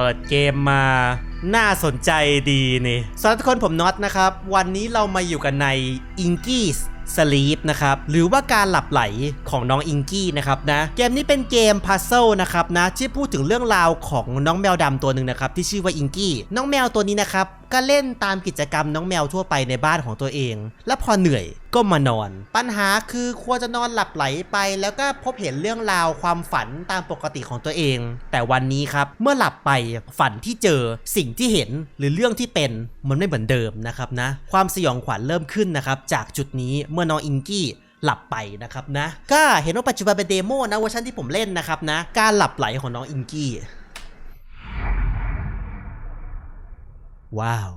ปิดเกมมาน่าสนใจดีนี่สวัสดีทุกคนผมน็อตนะครับ วันนี้เรามาอยู่กันใน i n k i s Sleep นะครับ หรือว่าการหลับไหลของน้องอิงกี้นะครับนะ เกมนี้เป็นเกมพัซเซิลนะครับนะที่พูดถึงเรื่องราวของน้องแมวดำตัวหนึ่งนะครับที่ชื่อว่าอิงกี้ น้องแมวตัวนี้นะครับ ก็เล่นตามกิจกรรมน้องแมวทั่วไปในบ้านของตัวเอง แล้วพอเหนื่อยก็มานอน ปัญหาคือควรจะนอนหลับไหลไป แล้วก็พบเห็นเรื่องราวความฝันตามปกติของตัวเอง แต่วันนี้ครับเมื่อหลับไปฝันที่เจอสิ่งที่เห็นหรือเรื่องที่เป็นมันไม่เหมือนเดิมนะครับนะ ความสยองขวัญเริ่มขึ้นนะครับจากจุดนี้เมื่อน้องอิงกี้หลับไปนะครับนะ ก็เห็นว่าปัจจุบันเป็นเดโมนะเวอร์ชันที่ผมเล่นนะครับนะ การหลับไหลของน้องอิงกี้ ว้าว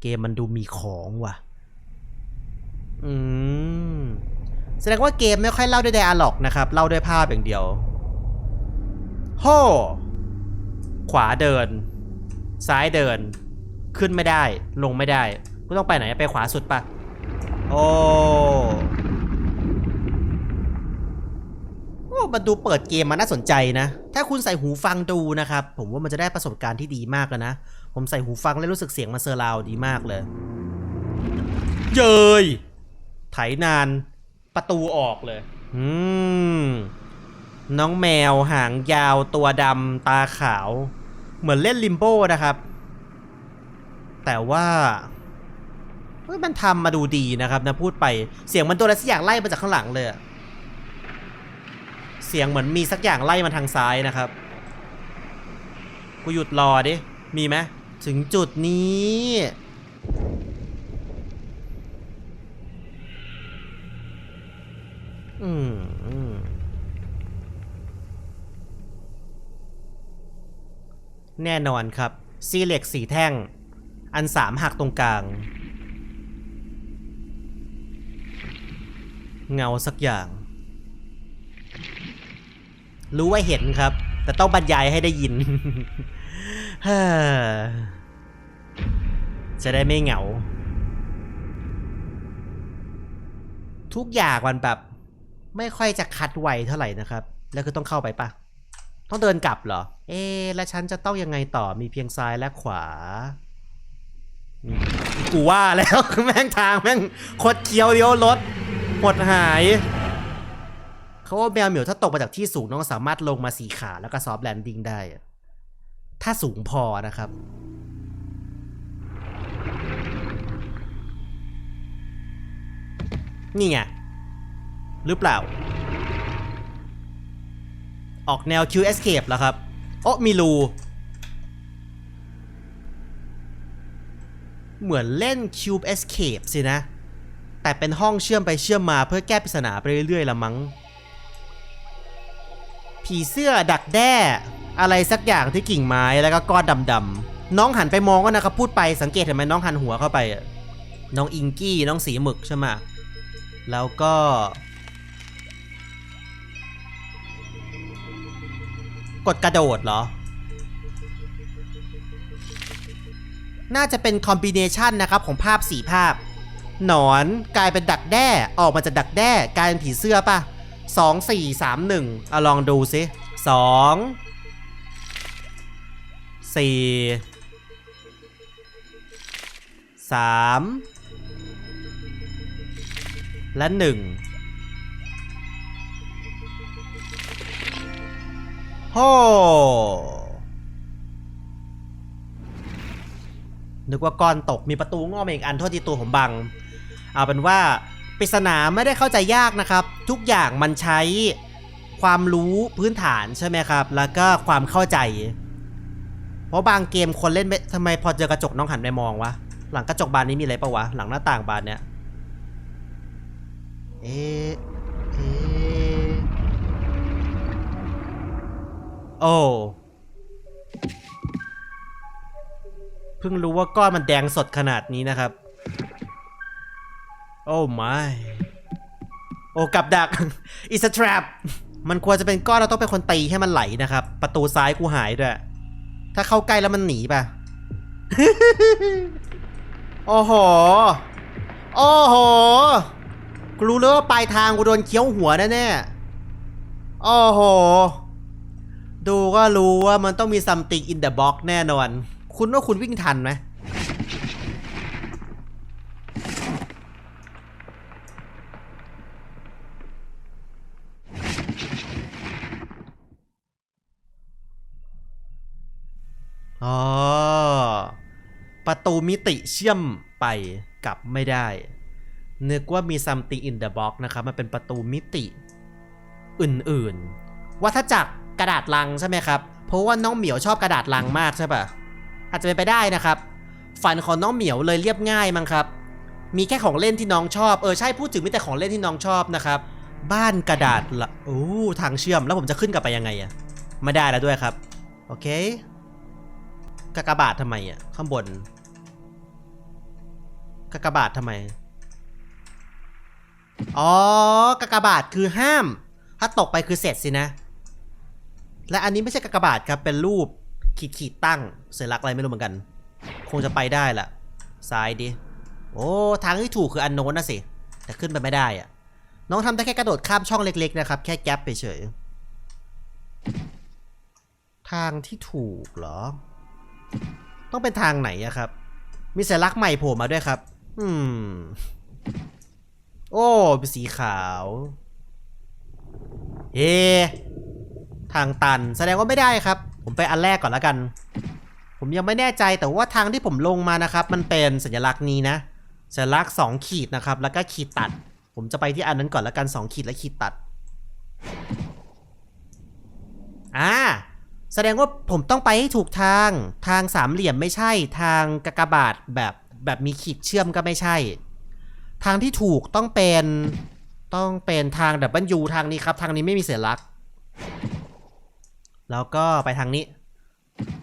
เกมมันดูมีของว่ะ อืม แสดงว่าเกมไม่ค่อยเล่าด้วยไดอะล็อกนะครับ เล่าด้วยภาพอย่างเดียวโฮขวาเดิน ซ้ายเดิน ขึ้นไม่ได้ ลงไม่ได้กูต้องไปไหนไปขวาสุดปะโอ้โอ้มันดูเปิดเกมมันน่าสนใจนะ ถ้าคุณใส่หูฟังดูนะครับ ผมว่ามันจะได้ประสบการณ์ที่ดีมากเลยนะ ผมใส่หูฟังแล้วรู้สึกเสียงมันเซอร์ราวดีมากเลย เยยไถนาน ประตูออกเลย อืม น้องแมวหางยาวตัวดำตาขาว เหมือนเล่นลิมโบนะครับ แต่ว่ามันทำมาดูดีนะครับนะพูดไป เสียงมันตัวอะไรสักอย่างไล่มาจากข้างหลังเลย สียงเหมือนมีสักอย่างไล่มาทางซ้ายนะครับ กูหยุดรอดิ มีไหมถึงจุดนี้ อืมแน่นอนครับ ซีเหล็กสีแท่ง อันสามหักตรงกลาง เงาสักอย่าง รู้ว่าเห็นครับ แต่ต้องบรรยายให้ได้ยินฮจะได้ไม่เหงา ทุกอย่างมันแบบ ไม่ค่อยจะคัดไวเท่าไหร่นะครับ แล้วคือต้องเข้าไปปะต้องเดินกลับเหรอ เอ๊แล้วฉันจะต้องยังไงต่อมีเพียงซ้ายและขวา กูว่าแล้วแม่งทางแม่งคดเคี้ยวเลี้ยวรถหดหาย เขาว่าแมวเหมียวถ้าตกมาจากที่สูงน้องสามารถลงมาสีขาแล้วก็ซอฟต์แลนดิ้งได้ ถ้าสูงพอนะครับ นี่ไง หรือเปล่า ออกแนว Q Escape แล้วครับโอ้มีรูเหมือนเล่น Cube Escape สินะ แต่เป็นห้องเชื่อมไปเชื่อมมาเพื่อแก้ปริศนาไปเรื่อยๆละมั้ง ผีเสื้อดักแด้ อะไรสักอย่างที่กิ่งไม้แล้วก็ก้อนดำๆน้องหันไปมองก็นะครับพูดไปสังเกตเห็นไหมน้องหันหัวเข้าไปอะน้องอิงกี้น้องสีหมึกใช่ไหมแล้วก็ กดกระโดดเหรอ น่าจะเป็นคอมบิเนชันนะครับของภาพสีภาพ หนอนกลายเป็นดักแด้ออกมาจากดักแด้กลายเป็นผีเสื้อป่ะ สองสี่สามหนึ่งอาลองดูสิสองสี่สามและหนึ่งโฮนึกว่าก้อนตกมีประตูงอมาอีกอันโทษทีตัวผมบัง เอาเป็นว่า ปริศนาไม่ได้เข้าใจยากนะครับ ทุกอย่างมันใช้ความรู้พื้นฐานใช่ไหมครับ แล้วก็ความเข้าใจ เพราะบางเกมคนเล่นไม่ทำไมพอเจอกระจกน้องหันไปมองวะ หลังกระจกบานนี้มีอะไรปะวะ หลังหน้าต่างบานเนี้ย เอะเอะโอ้เพิ่งรู้ว่าก้อนมันแดงสดขนาดนี้นะครับ โอ้ไม่โอ้กับดัก it's a trap มันควรจะเป็นก้อนเราต้องเป็นคนตีให้มันไหลนะครับ ประตูซ้ายกูหายด้วย ถ้าเข้าใกล้แล้วมันหนีป่ะ โอ้โห โอ้โห กูรู้เลยว่าปลายทางกูโดนเคี้ยวหัวแน่ๆ โอ้โห ดูก็รู้ว่ามันต้องมี something in the box แน่นอน คุณว่าคุณวิ่งทันไหม อ๋อ ประตูมิติเชื่อมไปกลับไม่ได้ นึกว่ามี something in the box นะครับ มันเป็นประตูมิติอื่นๆ วัฏจักรกระดาษลังใช่ไหมครับ เพราะว่าน้องเหมียวชอบกระดาษลังมากใช่ปะอาจจะเป็นไปได้นะครับ ฝันของน้องเหมียวเลยเรียบง่ายมั้งครับ มีแค่ของเล่นที่น้องชอบ เออใช่พูดถึงมีแต่ของเล่นที่น้องชอบนะครับ บ้านกระดาษละโอ้ทางเชื่อมแล้วผมจะขึ้นกลับไปยังไงอะไม่ได้แล้วด้วยครับ โอเค กากบาททำไมอะ ข้างบนกากบาททำไม อ๋อกากบาทคือห้าม ถ้าตกไปคือเสร็จสินะ และอันนี้ไม่ใช่กากบาทครับ เป็นรูปขีดขีดตั้งสัญลักอะไรไม่รู้เหมือนกัน คงจะไปได้แหละซ้ายดิ โอ้ ทางที่ถูกคืออันโน้นนะสิ แต่ขึ้นไปไม่ได้อะน้องทำได้แค่กระโดดข้ามช่องเล็ก ๆ นะครับ แค่แก๊ปไปเฉย ทางที่ถูกเหรอ ต้องเป็นทางไหนอะครับ มีสัญลักษณ์ใหม่โผล่มาด้วยครับ อืม โอ้เป็นสีขาวเอทางตัน แสดงว่าไม่ได้ครับ ผมไปอันแรกก่อนแล้วกัน ผมยังไม่แน่ใจแต่ว่าทางที่ผมลงมานะครับ มันเป็นสัญลักษณ์นี้นะ สัญลักษณ์สองขีดนะครับ แล้วก็ขีดตัด ผมจะไปที่อันนั้นก่อนแล้วกันสองขีดและขีดตัด อ่า แสดงว่าผมต้องไปให้ถูกทาง ทางสามเหลี่ยมไม่ใช่ ทางกากบาทแบบแบบมีขีดเชื่อมก็ไม่ใช่ ทางที่ถูกต้องเป็นต้องเป็นทางดับเบิลยูทางนี้ครับ ทางนี้ไม่มีเสียลัก แล้วก็ไปทางนี้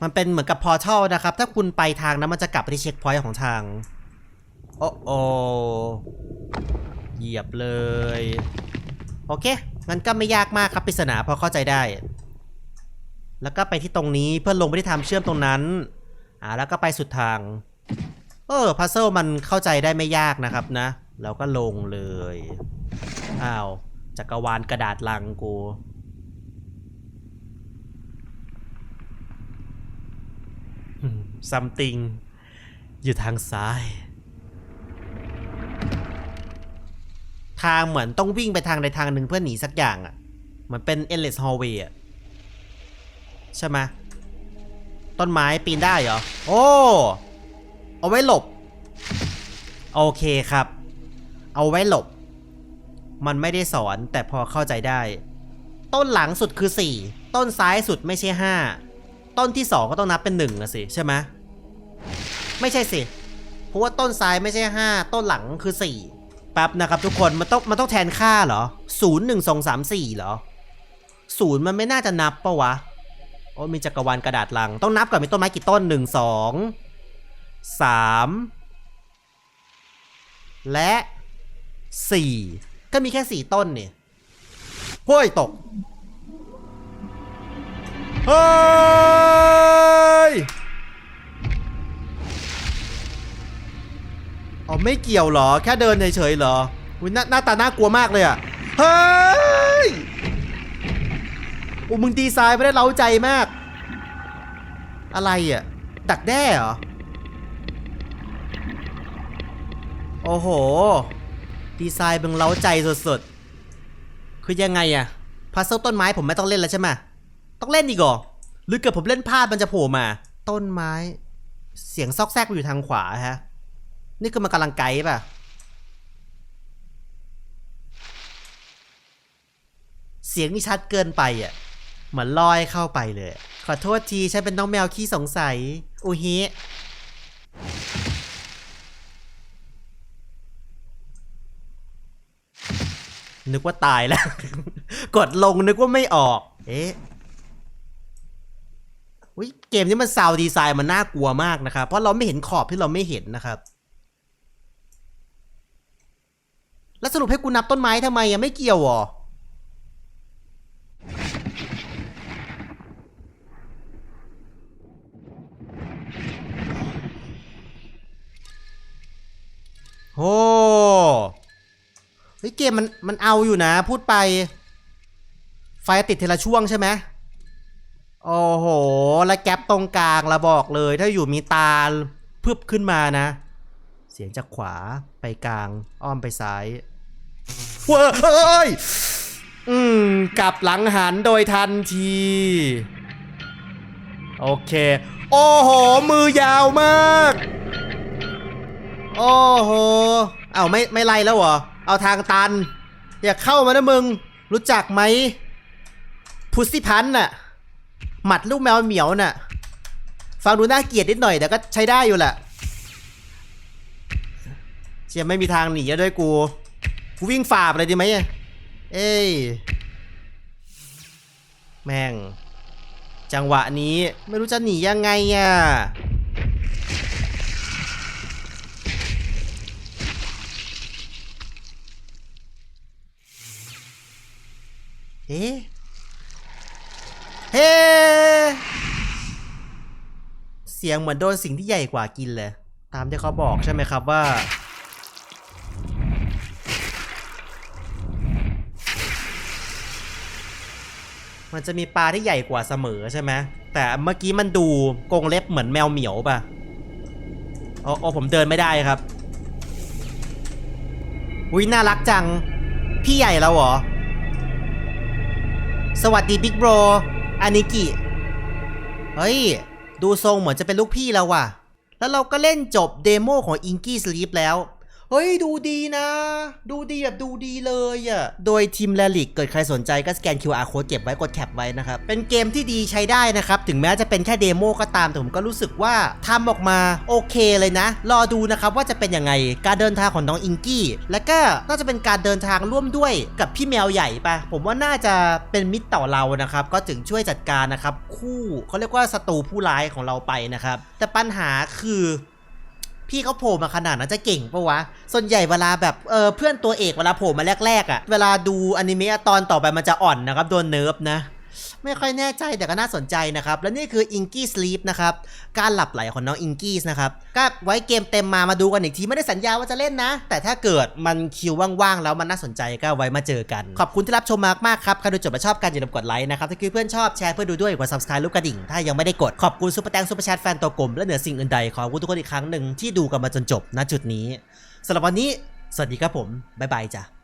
มันเป็นเหมือนกับพอร์ทัลนะครับ ถ้าคุณไปทางนั้นมันจะกลับไปที่เช็คพอยต์ของทาง โอ้โอเหยียบเลย โอเค งั้นก็ไม่ยากมากครับปริศนาพอเข้าใจได้ แล้วก็ไปที่ตรงนี้เพื่อลงไปที่ทางเชื่อมตรงนั้นอ่าแล้วก็ไปสุดทาง เออพัซเซิลมันเข้าใจได้ไม่ยากนะครับนะแล้วก็ลงเลยอ้าวจักรวาลกระดาษลังกูซัมติงอยู่ทางซ้าย ทางเหมือนต้องวิ่งไปทางใดทางหนึ่งเพื่อหนีสักอย่างอะ่ะ เหมือนเป็น endless hallway อะ ใช่ไหมต้นไม้ปีนได้เหรอ โอ้ เอาไว้หลบ โอเคครับ เอาไว้หลบ มันไม่ได้สอนแต่พอเข้าใจได้ ต้นหลังสุดคือ 4 ต้นซ้ายสุดไม่ใช่ 5 ต้นที่ 2 ก็ต้องนับเป็น1นึ่ะสิใช่ไหมไม่ใช่สิ เพราะว่าต้นซ้ายไม่ใช่ 5 ต้นหลังคือ 4 แป๊บนะครับทุกคน มันต้องมันต้องแทนค่าเหรอ 0 1 2 3 4เหรอ 0 มันไม่น่าจะนับปะวะ อ้มีจักรวาลกระดาษลัง ต้องนับก่อนมีต้นไม้กี่ต้นหนึ่งสองสามและสี่ก็มีแค่สี่ต้นเนี่เฮ้วยตก เฮ้ยอ๋อไม่เกี่ยวเหรอ แค่เดินเฉยๆเหรอหน้าหน้าตาน่ากลัวมากเลยอะเฮ้ย อ้มึงดีไซน์ไม่ได้เล้าใจมาก อะไรอะ ดักแด้เหรอ โอ้โห ดีไซน์มึงเล้าใจสุดๆ คือยังไงอะพัซเซิลต้นไม้ผมไม่ต้องเล่นแล้วใช่ไหมต้องเล่นอีกหรอหรือเกิดผมเล่นพลาดมันจะโผล่มา ต้นไม้ เสียงซอกแซกอยู่ทางขวาฮะ นี่คือมันกำลังไกด์ป่ะเสียงนี่ชัดเกินไปอะ เหมือนลอยเข้าไปเลย ขอโทษทีฉันเป็นน้องแมวขี้สงสัย อุฮินึกว่าตายแล้ว กดลงนึกว่าไม่ออก เอ๊ะเกมนี้มันซาวด์ดีไซน์มันน่ากลัวมากนะครับ เพราะเราไม่เห็นขอบที่เราไม่เห็นนะครับ แล้วสรุปให้กูนับต้นไม้ทำไมอะไม่เกี่ยวเหรอ โอ้เฮ้ยเกมมันมันเอาอยู่นะ พูดไป ไฟติดทีละช่วงใช่ไหมโอ้โห แล้วแก๊ปตรงกลางละบอกเลย ถ้าอยู่มีตาพึบขึ้นมานะ เสียงจากขวาไปกลาง อ้อมไปซ้ายเว้ยเอ้ยอืมกลับหลังหันโดยทันที โอเค โอ้โห มือยาวมาก โอ้โห เอาไม่ไม่ไล่แล้วเหรอ เอาทางตัน อย่าเข้ามานะมึง รู้จักไหมพุซซี่พันน่ะ หมัดลูกแมวเหมียวน่ะ ฟังดูน่าเกลียดนิดหน่อยแต่ก็ใช้ได้อยู่แหละเชียไม่มีทางหนีด้วยกู กูวิ่งฝ่าไปเลยดีไหมเอ้ย แม่ง จังหวะนี้ไม่รู้จะหนียังไงอะ เอ๊ะเฮ้เสียงเหมือนโดนสิ่งที่ใหญ่กว่ากินเลย ตามที่เขาบอกใช่ไหมครับว่ามันจะมีปลาที่ใหญ่กว่าเสมอใช่ไหม แต่เมื่อกี้มันดูกงเล็บเหมือนแมวเหมียวป่ะโอ้โอผมเดินไม่ได้ครับ อุ้ยน่ารักจัง พี่ใหญ่แล้วเหรอ สวัสดีบิ๊กโบรอานิกิ เฮ้ย ดูทรงเหมือนจะเป็นลูกพี่แล้วว่ะ แล้วเราก็เล่นจบเดโมของอิงกี้สลีปแล้ว เฮ้ยดูดีนะ ดูดีแบบดูดีเลยอะ่ะ โดยทีมแลลิกเกิดใครสนใจก็สแกน QR code เก็บไว้กดแคปไว้นะครับ เป็นเกมที่ดีใช้ได้นะครับ ถึงแม้จะเป็นแค่เดโมก็ตาม แต่ผมก็รู้สึกว่าทำออกมาโอเคเลยนะ รอดูนะครับว่าจะเป็นยังไง การเดินทางของน้องอิงกี้ และก็น่าจะเป็นการเดินทางร่วมด้วยกับพี่แมวใหญ่ปะผมว่าน่าจะเป็นมิตรต่อเรานะครับ ก็ถึงช่วยจัดการนะครับคู่เขาเรียกว่าศัตรูผู้ร้ายของเราไปนะครับ แต่ปัญหาคือ พี่เขาโผล่มาขนาดนั้นจะเก่งปะวะ ส่วนใหญ่เวลาแบบเออเพื่อนตัวเอกเวลาโผล่มาแรกๆอะ่ะ เวลาดูอนิเมะตอนต่อไปมันจะอ่อนนะครับโดนเนิร์ฟนะ ไม่ค่อยแน่ใจแต่ก็น่าสนใจนะครับ และนี่คือ Inky Sleep นะครับการหลับไหลของน้อง Inky นะครับก็ไว้เกมเต็มมามาดูกันอีกทีไม่ได้สัญญาว่าจะเล่นนะ แต่ถ้าเกิดมันคิวว่างๆแล้วมันน่าสนใจก็ไว้มาเจอกัน ขอบคุณที่รับชมมากๆครับใครดูจบและชอบกันอย่าลืมกดไลค์นะครับถ้าคือเพื่อนชอบแชร์เพื่อดูด้วยกด subscribe รูปกระดิ่งถ้ายังไม่ได้กดขอบคุณซุปเปอร์แตงซุปเปอร์แชทแฟนตัวกลมและเหนือสิ่งอื่นใดขอบคุณทุกคนอีกครั้งหนึ่งที่ดูกันมาจนจบณจุดนี้สำหรับวันนี้ สวัสดีครับผมบ๊ายบายจ้ะ